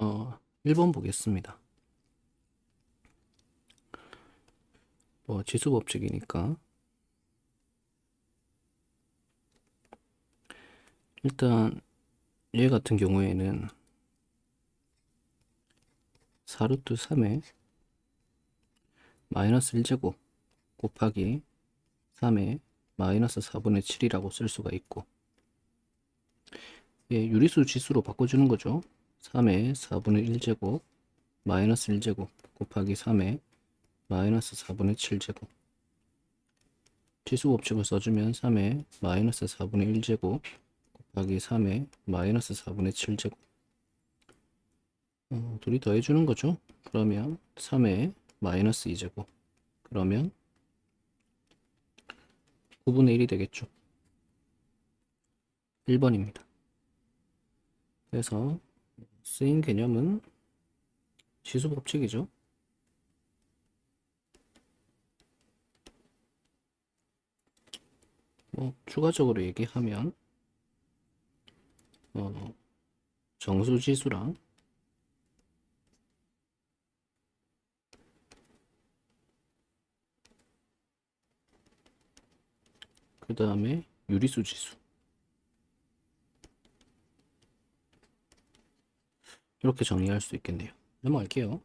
어, 1번 보겠습니다. 뭐 지수 법칙이니까 일단 얘 같은 경우에는 4루트 3에 마이너스 1제곱 곱하기 3에 마이너스 4분의 7이라고 쓸 수가 있고 예, 유리수 지수로 바꿔주는 거죠. 3에 4분의 1제곱 마이너스 1제곱 곱하기 3에 마이너스 4분의 7제곱 지수 법칙을 써주면 3에 마이너스 4분의 1제곱 곱하기 3에 마이너스 4분의 7제곱 어, 둘이 더해주는 거죠. 그러면 3에 마이너스 2제곱 그러면 9분의 1이 되겠죠. 1번입니다. 그래서 쓰인 개념은 지수 법칙이죠. 뭐 추가적으로 얘기하면 어, 정수 지수랑 그 다음에 유리수 지수 이렇게 정리할 수 있겠네요. 넘어갈게요.